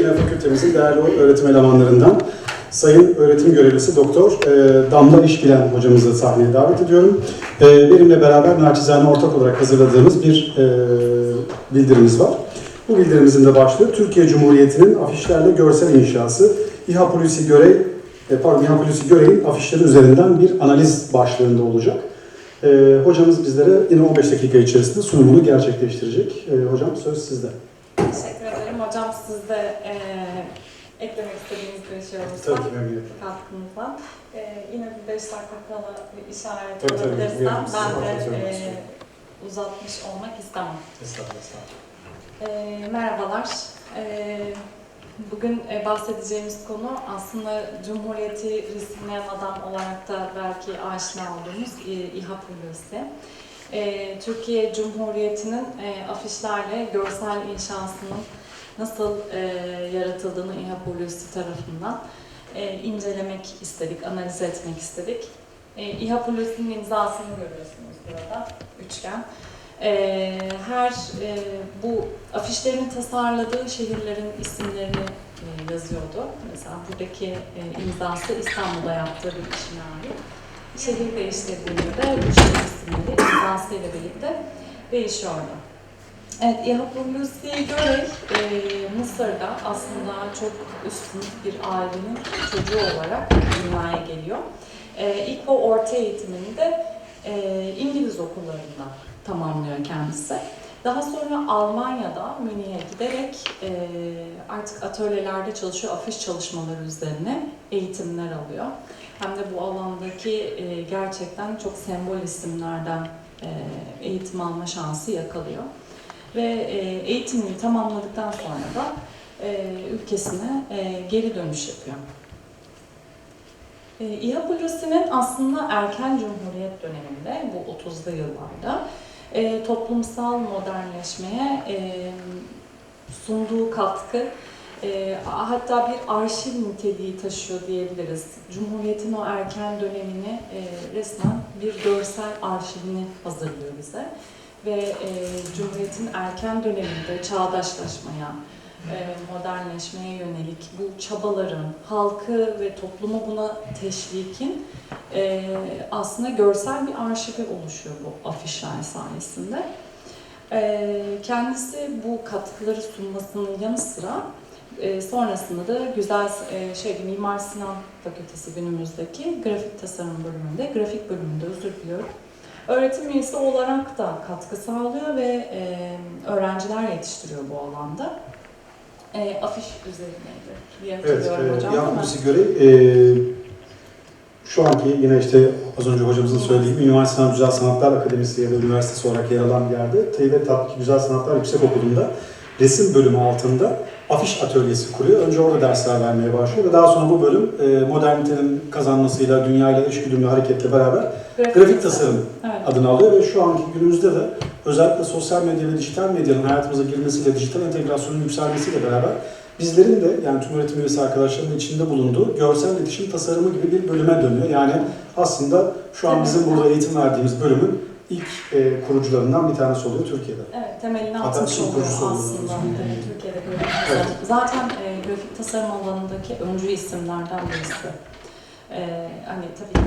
yine fakültemizin değerli öğretim elemanlarından Sayın öğretim görevlisi Doktor e, Damla İşbilen hocamızı sahneye davet ediyorum. E, benimle beraber naçizane ortak olarak hazırladığımız bir e, bildirimiz var. Bu bildirimizin de başlığı Türkiye Cumhuriyeti'nin afişlerle görsel inşası İHA Hulusi Görey, e, pardon İHA Hulusi Görey'in afişleri üzerinden bir analiz başlığında olacak. E, hocamız bizlere yine 15 dakika içerisinde sunumunu gerçekleştirecek. E, hocam söz sizde. Teşekkür ederim. Hocam siz de eee, eklemek istediğiniz bir şey olursa Tabii ki memnuniyetle. katkınızdan. Eee, yine bir 5 dakika kala bir işaret Tabii, tabii. alabilirsem ben de eee, uzatmış olmak istemem. Estağfurullah. Eee, merhabalar. Eee, bugün e, bahsedeceğimiz konu aslında Cumhuriyeti resimleyen adam olarak da belki aşina olduğumuz e, İHA Hulusi. Eee, Türkiye Cumhuriyeti'nin e, afişlerle görsel inşasının nasıl e, yaratıldığını İHA Hulusi tarafından e, incelemek istedik, analiz etmek istedik. E, İHA Hulusi'nin imzasını görüyorsunuz burada, üçgen. Ee, her bu afişlerini tasarladığı şehirlerin isimlerini yazıyordu. Mesela buradaki imzası İstanbul'da yaptığı bir işine ait. Şehir değiştirdiğinde de şehir isimleri imzasıyla birlikte değişiyordu. Evet, İHA Hulusi Görey e, Mısır'da aslında çok üst sınıf bir ailenin çocuğu olarak dünyaya geliyor. E, ilk ve orta eğitimini de e, İngiliz okullarında tamamlıyor kendisi. Daha sonra Almanya'da Münih'e giderek e, artık atölyelerde çalışıyor, afiş çalışmaları üzerine eğitimler alıyor. Hem de bu alandaki e, gerçekten çok sembol isimlerden eğitim alma şansı yakalıyor. Ve e, eğitimini tamamladıktan sonra da e, ülkesine e, geri dönüş yapıyor. E, İHA Hulusi'nin aslında erken cumhuriyet döneminde, bu 30'lu yıllarda e, toplumsal modernleşmeye e, sunduğu katkı e, hatta bir arşiv niteliği taşıyor diyebiliriz. Cumhuriyetin o erken dönemini e, resmen bir görsel arşivini hazırlıyor bize. Ve e, Cumhuriyet'in erken döneminde çağdaşlaşmaya, e, modernleşmeye yönelik bu çabaların, halkı ve toplumu buna teşvikin e, aslında görsel bir arşivi oluşuyor bu afişler sayesinde. E, kendisi bu katkıları sunmasının yanı sıra e, sonrasında da güzel e, şey Mimar Sinan Fakültesi günümüzdeki grafik tasarım bölümünde, grafik bölümünde özür diliyorum. Öğretim üyesi olarak da katkı sağlıyor ve e, öğrenciler yetiştiriyor bu alanda. E, afiş üzerineydi diye Evet, hatırlıyorum e, hocam. Mi? Hulusi Görey e, şu anki yine işte az önce hocamızın söylediği gibi Mimar Sinan Güzel Sanatlar Akademisi ya da üniversitesi olarak yer alan bir yerde Tatbiki Güzel Sanatlar Yüksek Okulu'nda resim bölümü altında afiş atölyesi kuruyor. Önce orada dersler vermeye başlıyor ve daha sonra bu bölüm e, modernitenin kazanmasıyla, dünyayla eşgüdümlü hareketle beraber grafik tasarım Evet. adını alıyor ve şu anki günümüzde de özellikle sosyal medya ve dijital medyanın hayatımıza girmesiyle, dijital entegrasyonun yükselmesiyle beraber bizlerin de yani tüm öğretim üyesi arkadaşlarının içinde bulunduğu görsel iletişim tasarımı gibi bir bölüme dönüyor. Yani aslında şu an bizim burada eğitim verdiğimiz bölümün ilk e, kurucularından bir tanesi oluyor Türkiye'de. Evet, temelini atmış oluyor aslında Hı. e, Türkiye'de grafik tasarım. Zaten e, grafik tasarım alanındaki öncü isimlerden birisi. E, hani tabii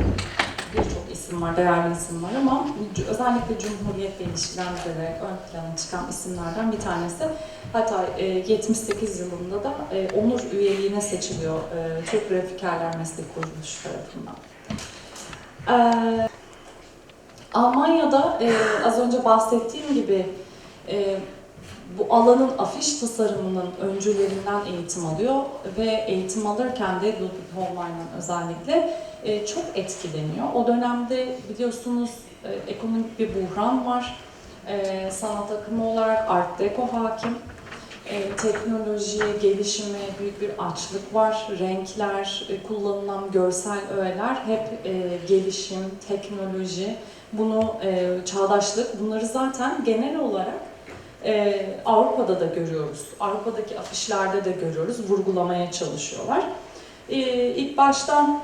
birçok isim var, değerli isim var ama özellikle Cumhuriyet'le ilişkilendirerek ön plana çıkan isimlerden bir tanesi. Hatta e, 78 yılında da e, onur üyeliğine seçiliyor e, Türk Grafikerler Meslek Kuruluşu tarafından. E, Almanya'da e, az önce bahsettiğim gibi e, bu alanın afiş tasarımının öncülerinden eğitim alıyor ve eğitim alırken de Ludwig Hohlmann'dan özellikle e, çok etkileniyor. O dönemde biliyorsunuz e, ekonomik bir buhran var. E, sanat akımı olarak Art Deco hakim. E, teknolojiye, gelişime büyük bir açlık var. Renkler, e, kullanılan görsel öğeler hep e, gelişim, teknoloji, bunu e, çağdaşlık bunları zaten genel olarak e, Avrupa'da da görüyoruz. Avrupa'daki afişlerde de görüyoruz. Vurgulamaya çalışıyorlar. E, ilk başta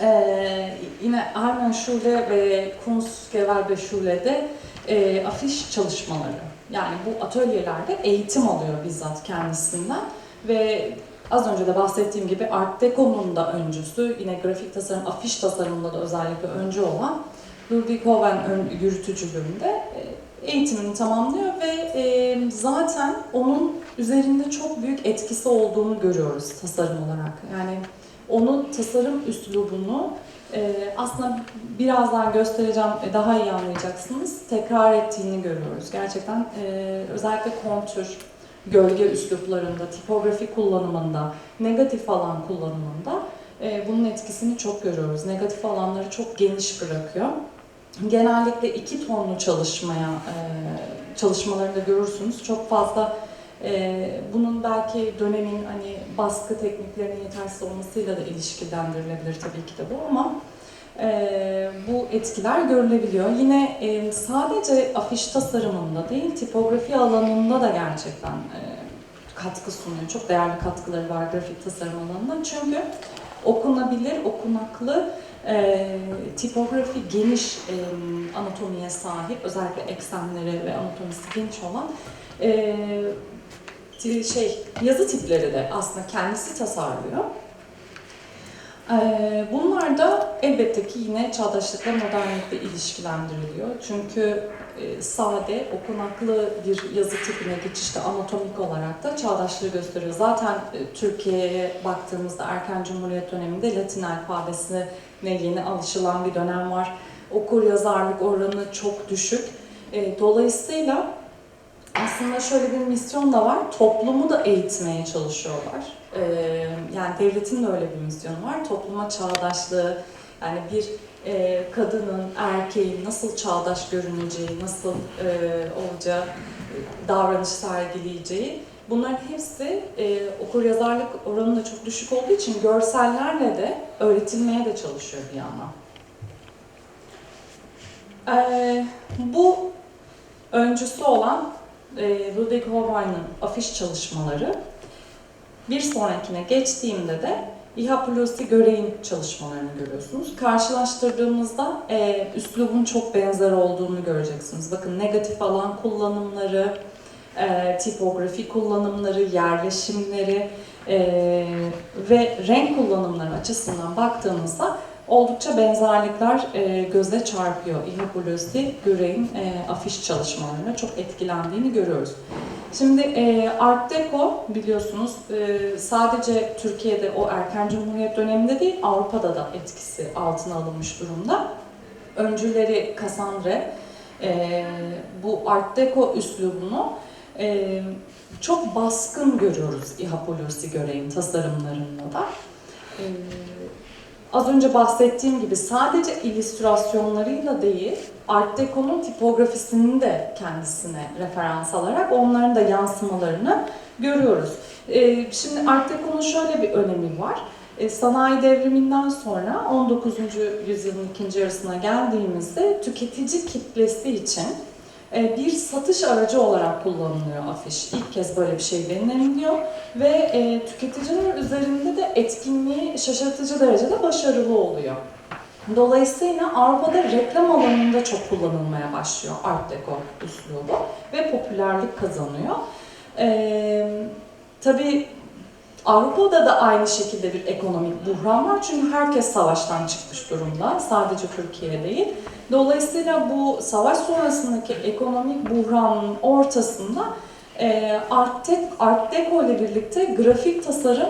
e, yine Armin Schule ve Kunstgewerbe Schule'de e, afiş çalışmaları. Yani bu atölyelerde eğitim alıyor bizzat kendisinden Ve az önce de bahsettiğim gibi Art Deco'nun da öncüsü, yine grafik tasarım, afiş tasarımında da özellikle öncü olan Ludwig Hoven yürütücülüğünde e, eğitimini tamamlıyor ve e, zaten onun üzerinde çok büyük etkisi olduğunu görüyoruz tasarım olarak. Yani onun tasarım üslubunu e, aslında birazdan göstereceğim, daha iyi anlayacaksınız. Tekrar ettiğini görüyoruz. Gerçekten özellikle kontür, gölge üsluplarında, tipografi kullanımında, negatif alan kullanımında bunun etkisini çok görüyoruz. Negatif alanları çok geniş bırakıyor. Genellikle iki tonlu çalışmaya, e, çalışmalarında görürsünüz. Çok fazla e, bunun belki dönemin hani baskı tekniklerinin yetersiz olmasıyla da ilişkilendirilebilir tabii ki de bu ama e, bu etkiler görülebiliyor. Yine sadece afiş tasarımında değil, tipografi alanında da gerçekten katkı sunuyor. Çok değerli katkıları var grafik tasarım alanında. Çünkü okunabilir, okunaklı, e, tipografi geniş e, anatomiye sahip, özellikle eksenleri ve anatomisi geniş olan e, şey yazı tipleri de aslında kendisi tasarlıyor. Ee, Bunlar da elbette ki yine çağdaşlıkla modernlikle ilişkilendiriliyor. Çünkü e, sade, okunaklı bir yazı tipine geçişte anatomik olarak da çağdaşlığı gösteriyor. Zaten e, Türkiye'ye baktığımızda erken Cumhuriyet döneminde Latin alfabesine yeni alışılan bir dönem var. Okur yazarlık oranı çok düşük. E, Dolayısıyla aslında şöyle bir misyon da var. Toplumu da eğitmeye çalışıyorlar. Ee, yani devletin de öyle bir misyonu var. Topluma çağdaşlığı, yani bir e, kadının, erkeğin nasıl çağdaş görüneceği, nasıl e, olacağı, e, davranış sergileyeceği. Bunların hepsi e, okur yazarlık oranı da çok düşük olduğu için görsellerle de öğretilmeye de çalışıyor bir yandan. Ee, bu öncüsü olan e, Ludwig Hohen'ın afiş çalışmaları. Bir sonrakine geçtiğimde de Ihapoulos Görey'in çalışmalarını görüyorsunuz. Karşılaştırdığımızda e, üslubun çok benzer olduğunu göreceksiniz. Bakın negatif alan kullanımları, e, tipografi kullanımları, yerleşimleri e, ve renk kullanımları açısından baktığımızda oldukça benzerlikler e, göze çarpıyor. Ihapoulos Görey'in e, afiş çalışmalarına çok etkilendiğini görüyoruz. Şimdi e, Art Deco biliyorsunuz e, sadece Türkiye'de o erken Cumhuriyet döneminde değil Avrupa'da da etkisi altına alınmış durumda. Öncüleri Cassandre e, bu Art Deco üslubunu e, çok baskın görüyoruz Ihapoulos Görey'in tasarımlarında da. E, az önce bahsettiğim gibi sadece illüstrasyonlarıyla değil, Art Deco'nun tipografisini de kendisine referans alarak onların da yansımalarını görüyoruz. Ee, şimdi Art Deco'nun şöyle bir önemi var. Ee, sanayi devriminden sonra 19. yüzyılın ikinci yarısına geldiğimizde tüketici kitlesi için e, bir satış aracı olarak kullanılıyor afiş. İlk kez böyle bir şey deniliyor ve e, tüketiciler üzerinde de etkinliği şaşırtıcı derecede başarılı oluyor. Dolayısıyla Avrupa'da reklam alanında çok kullanılmaya başlıyor Art Deco üslubu ve popülerlik kazanıyor. Ee, tabii Avrupa'da da aynı şekilde bir ekonomik buhran var çünkü herkes savaştan çıkmış durumda, sadece Türkiye değil. Dolayısıyla bu savaş sonrasındaki ekonomik buhranın ortasında e, Art, Dec- Art Deco ile birlikte grafik tasarım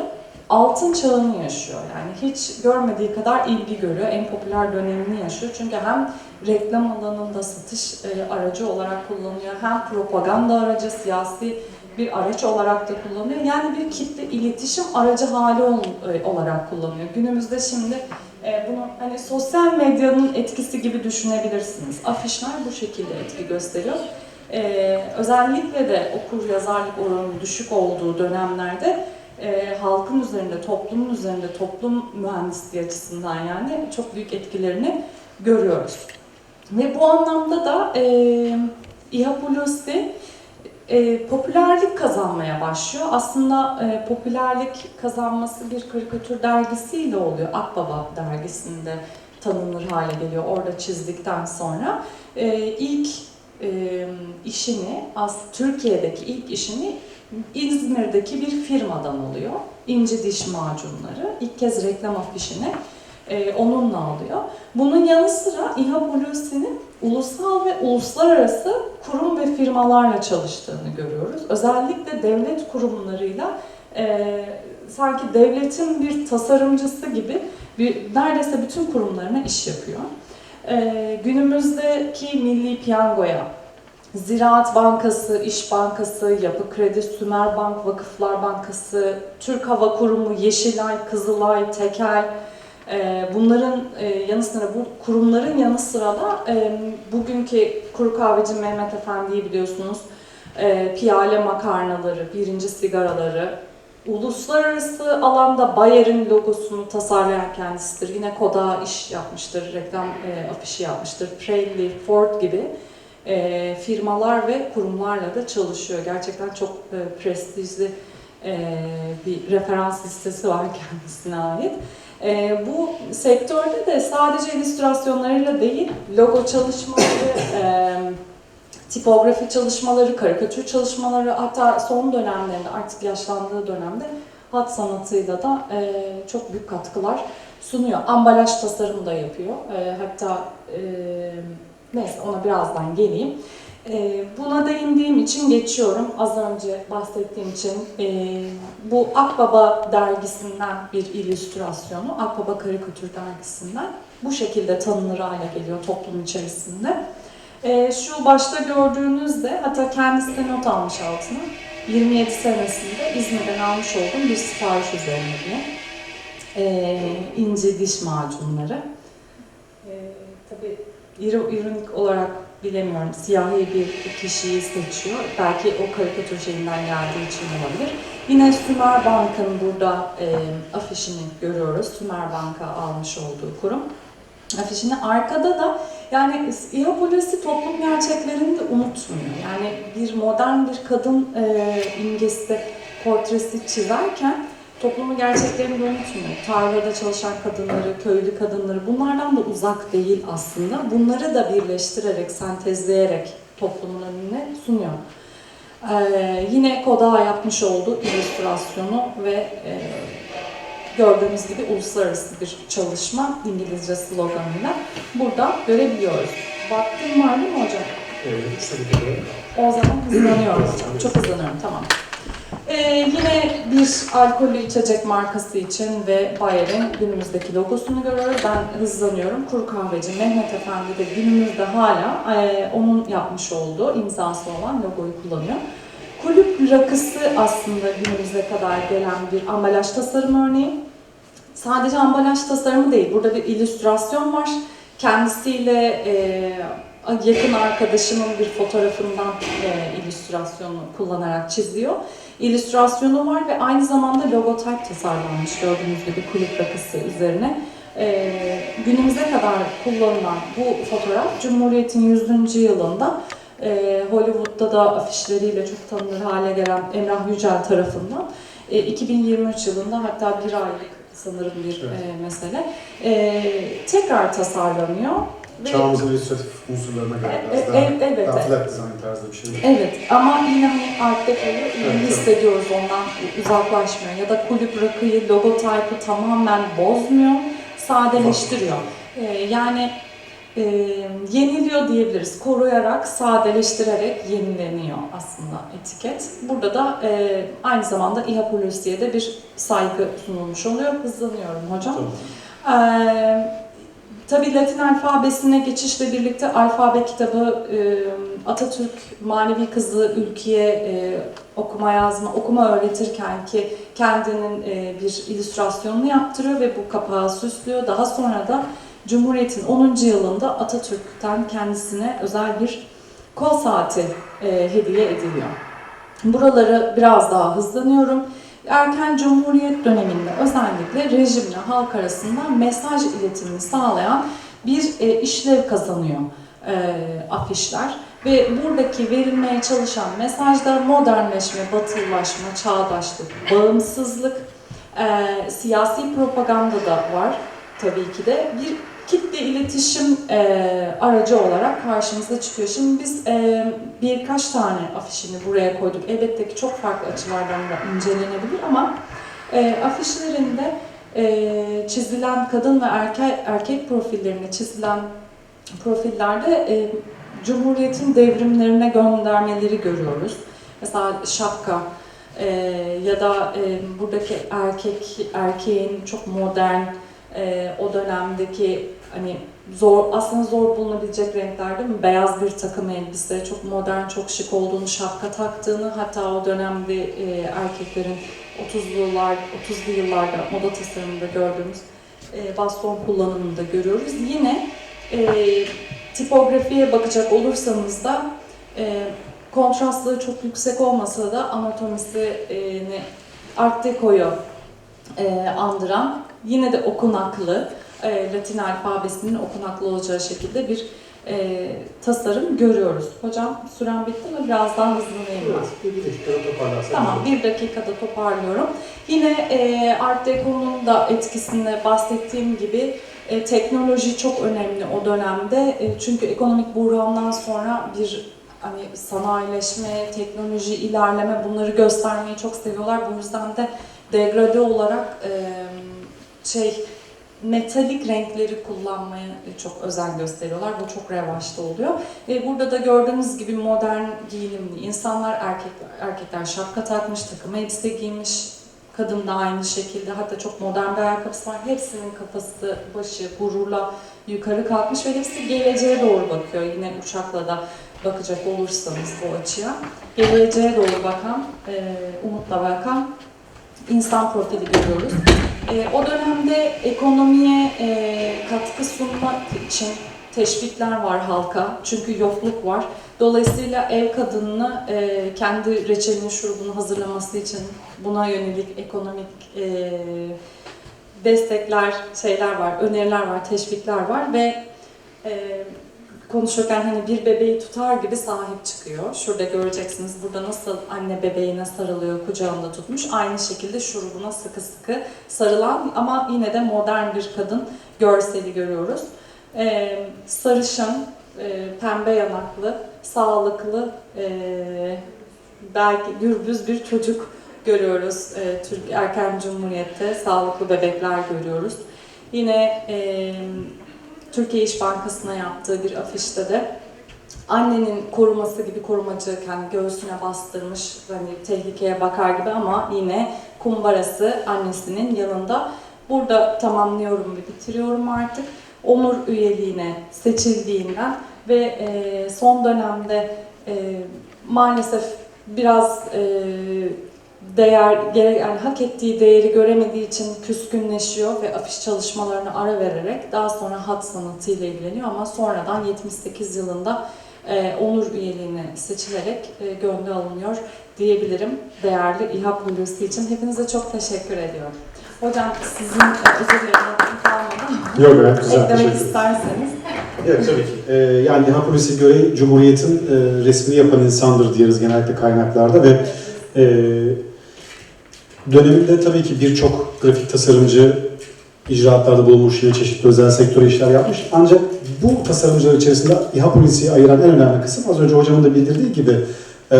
altın çağını yaşıyor. Yani hiç görmediği kadar ilgi görüyor. En popüler dönemini yaşıyor. Çünkü hem reklam alanında satış e, aracı olarak kullanıyor, hem propaganda aracı, siyasi bir araç olarak da kullanıyor. Yani bir kitle iletişim aracı hali ol- e, olarak kullanıyor. Günümüzde şimdi e, bunu hani sosyal medyanın etkisi gibi düşünebilirsiniz. Afişler bu şekilde etki gösteriyor. E, özellikle de okur yazarlık oranının düşük olduğu dönemlerde e, halkın üzerinde, toplumun üzerinde, toplum mühendisliği açısından yani çok büyük etkilerini görüyoruz. Ve bu anlamda da e, Ihapoulos e, popülerlik kazanmaya başlıyor. Aslında e, popülerlik kazanması bir karikatür dergisiyle oluyor. Akbaba dergisinde tanınır hale geliyor orada çizdikten sonra. E, ilk e, işini, as Türkiye'deki ilk işini İzmir'deki bir firmadan oluyor. İnci Diş Macunları. İlk kez reklam afişini e, onunla alıyor. Bunun yanı sıra İHA Hulusi'nin ulusal ve uluslararası kurum ve firmalarla çalıştığını görüyoruz. Özellikle devlet kurumlarıyla e, sanki devletin bir tasarımcısı gibi bir, neredeyse bütün kurumlarına iş yapıyor. E, günümüzdeki Milli Piyango'ya, Ziraat Bankası, İş Bankası, Yapı Kredi, Sümer Bank, Vakıflar Bankası, Türk Hava Kurumu, Yeşilay, Kızılay, Tekel, bunların e, yanı sıra bu kurumların yanı sıra da e, bugünkü kuru kahveci Mehmet Efendi'yi biliyorsunuz. E, Piyale makarnaları, birinci sigaraları, uluslararası alanda Bayer'in logosunu tasarlayan kendisidir. Yine Koda iş yapmıştır, reklam afişi yapmıştır. Presley, Ford gibi firmalar ve kurumlarla da çalışıyor. Gerçekten çok prestijli bir referans listesi var kendisine ait. E, bu sektörde de sadece illüstrasyonlarıyla değil, logo çalışmaları, e, tipografi çalışmaları, karikatür çalışmaları, hatta son dönemlerinde artık yaşlandığı dönemde hat sanatıyla da e, çok büyük katkılar sunuyor. Ambalaj tasarımı da yapıyor. E, hatta e, neyse ona birazdan geleyim. E, buna değindiğim için geçiyorum. Az önce bahsettiğim için e, bu Akbaba dergisinden bir illüstrasyonu, Akbaba Karikatür dergisinden bu şekilde tanınır hale geliyor toplum içerisinde. E, şu başta gördüğünüzde hatta kendisi de not almış altına 27 senesinde İzmir'den almış olduğum bir sipariş üzerine diye. E, ince diş macunları. E, tabii iro- ironik olarak bilemiyorum siyahi bir kişiyi seçiyor. Belki o karikatür şeyinden geldiği için olabilir. Yine Sümer Bank'ın burada e, afişini görüyoruz. Sümer Bank'a almış olduğu kurum. Afişini arkada da yani İHA toplum gerçeklerini de unutmuyor. Yani bir modern bir kadın e, imgesi, portresi çizerken toplumun gerçeklerini de unutmuyor. Tarlada çalışan kadınları, köylü kadınları bunlardan da uzak değil aslında. Bunları da birleştirerek, sentezleyerek toplumun önüne sunuyor. Ee, yine Koda yapmış olduğu illüstrasyonu ve e, gördüğümüz gibi uluslararası bir çalışma İngilizce sloganıyla burada görebiliyoruz. Vaktim var değil mi hocam? Evet. O zaman hızlanıyorum hocam. Çok hızlanıyorum, tamam. Ee, yine bir alkollü içecek markası için ve Bayer'in günümüzdeki logosunu görüyoruz. Ben hızlanıyorum. Kuru kahveci Mehmet Efendi de günümüzde hala e, onun yapmış olduğu imzası olan logoyu kullanıyor. Kulüp rakısı aslında günümüze kadar gelen bir ambalaj tasarım örneği. Sadece ambalaj tasarımı değil, burada bir illüstrasyon var. Kendisiyle e, yakın arkadaşımın bir fotoğrafından e, illüstrasyonu kullanarak çiziyor. İllüstrasyonu var ve aynı zamanda logotype tasarlanmış gördüğünüz gibi kulüp rakısı üzerine. E, günümüze kadar kullanılan bu fotoğraf Cumhuriyet'in 100. yılında e, Hollywood'da da afişleriyle çok tanınır hale gelen Emrah Yücel tarafından e, 2023 yılında hatta bir aylık sanırım bir Evet. e, mesele e, tekrar tasarlanıyor. Ve- Çağımızın illüstratif unsurlarına göre E- biraz e- daha, e- evet, daha evet. flat design tarzı bir şey. Evet ama yine hani Art Deco'yu Evet, evet. hissediyoruz ondan uzaklaşmıyor. Ya da kulüp rakıyı, logotype'ı tamamen bozmuyor, sadeleştiriyor. Ee, yani e, yeniliyor diyebiliriz. Koruyarak, sadeleştirerek yenileniyor aslında etiket. Burada da e, aynı zamanda İHA Hulusi'ye de bir saygı sunulmuş oluyor. Hızlanıyorum hocam. Tamam. Ee, tabii Latin alfabesine geçişle birlikte alfabe kitabı e, Atatürk manevi kızı ülkeye e, okuma yazma, okuma öğretirken ki kendinin e, bir illüstrasyonunu yaptırıyor ve bu kapağı süslüyor. Daha sonra da Cumhuriyet'in 10. yılında Atatürk'ten kendisine özel bir kol saati hediye ediliyor. Buraları biraz daha hızlanıyorum. Erken Cumhuriyet döneminde özellikle rejimle halk arasında mesaj iletimini sağlayan bir e, işlev kazanıyor e, afişler. Ve buradaki verilmeye çalışan mesajlar modernleşme, batılılaşma, çağdaşlık, bağımsızlık, e, siyasi propaganda da var tabii ki de. Bir kitle iletişim e, aracı olarak karşımıza çıkıyor. Şimdi biz e, birkaç tane afişini buraya koyduk. Elbette ki çok farklı açılardan da incelenebilir ama e, afişlerinde e, çizilen kadın ve erkek, erkek profillerine çizilen profillerde e, Cumhuriyet'in devrimlerine göndermeleri görüyoruz. Mesela şapka e, ya da e, buradaki erkek erkeğin çok modern e, o dönemdeki hani zor aslında zor bulunabilecek renkler değil mi? Beyaz bir takım elbise, çok modern, çok şık olduğunu, şapka taktığını hatta o dönemde e, erkeklerin 30'lu yıllar 30'lu yıllarda moda tasarımında gördüğümüz e, baston kullanımını da görüyoruz. Yine e, tipografiye bakacak olursanız da e, kontrastlığı çok yüksek olmasa da anatomisini Art Deco'yu e, andıran yine de okunaklı e, Latin alfabesinin okunaklı olacağı şekilde bir e, tasarım görüyoruz. Hocam süren bitti mi? Biraz daha hızlanayım ben. Bir dakikada toparlarsak. Tamam, bir dakikada toparlıyorum. Yine e, Art Deco'nun da etkisinde bahsettiğim gibi e, teknoloji çok önemli o dönemde. E, çünkü ekonomik buhrandan sonra bir hani sanayileşme, teknoloji, ilerleme bunları göstermeyi çok seviyorlar. Bu yüzden de degrade olarak e, şey metalik renkleri kullanmaya çok özen gösteriyorlar. Bu çok revaçta oluyor. E, burada da gördüğünüz gibi modern giyinimli insanlar, erkekler, erkekler şapka takmış, takım elbise giymiş, kadın da aynı şekilde. Hatta çok modern bir ayakkabısı var. Hepsinin kafası, başı gururla yukarı kalkmış ve hepsi geleceğe doğru bakıyor. Yine uçakla da bakacak olursanız bu açıya. Geleceğe doğru bakan, umutla bakan insan profili görüyoruz. E, o dönemde ekonomiye e, katkı sunmak için teşvikler var halka. Çünkü yokluk var. Dolayısıyla ev kadınını e, kendi reçelini, şurubunu hazırlaması için buna yönelik ekonomik e, destekler, şeyler var, öneriler var, teşvikler var ve e, konuşurken hani bir bebeği tutar gibi sahip çıkıyor. Şurada göreceksiniz burada nasıl anne bebeğine sarılıyor, kucağında tutmuş. Aynı şekilde şurubuna sıkı sıkı sarılan ama yine de modern bir kadın görseli görüyoruz. Ee, sarışın, e, pembe yanaklı, sağlıklı, e, belki gürbüz bir çocuk görüyoruz. E, Türk erken cumhuriyette sağlıklı bebekler görüyoruz. Yine e, Türkiye İş Bankası'na yaptığı bir afişte de annenin koruması gibi korumacı kendi göğsüne bastırmış hani tehlikeye bakar gibi ama yine kumbarası annesinin yanında. Burada tamamlıyorum ve bitiriyorum artık. Onur üyeliğine seçildiğinden ve e, son dönemde e, maalesef biraz e, değer yani hak ettiği değeri göremediği için küskünleşiyor ve afiş çalışmalarına ara vererek daha sonra hat sanatıyla ilgileniyor ama sonradan 78 yılında e, onur üyeliğine seçilerek e, gönlü alınıyor diyebilirim değerli İHA Hulusi için. Hepinize çok teşekkür ediyorum. Hocam sizin e, özür dilerim kalmadı Yok gayet güzel. eklemek Teşekkür ederim. isterseniz. Evet tabii ki. Ee, yani İHA Polisi göre Cumhuriyet'in e, resmini yapan insandır diyoruz genellikle kaynaklarda ve e, döneminde tabii ki birçok grafik tasarımcı icraatlarda bulunmuş, yine çeşitli özel sektöre işler yapmış. Ancak bu tasarımcılar içerisinde İHA Polisi'yi ayıran en önemli kısım az önce hocamın da bildirdiği gibi e,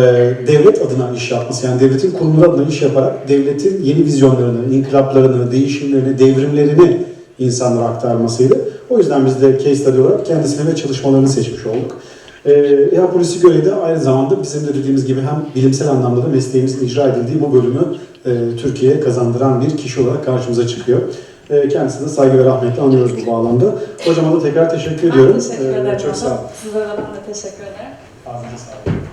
devlet adına iş yapması. Yani devletin kurumları adına iş yaparak devletin yeni vizyonlarını, inkılaplarını, değişimlerini, devrimlerini insanlara aktarmasıydı. O yüzden biz de case study olarak kendisine ve çalışmalarını seçmiş olduk. Ee, İHA Polisi görevi de aynı zamanda bizim de dediğimiz gibi hem bilimsel anlamda da mesleğimizin icra edildiği bu bölümü e, Türkiye'ye kazandıran bir kişi olarak karşımıza çıkıyor. E, kendisine saygı ve rahmetle anıyoruz bu bağlamda. Hocama da tekrar teşekkür ediyorum. Ben teşekkür Ee, ederim. çok sağ olun. Size de ben de teşekkür ederim. Ağzınıza sağlık.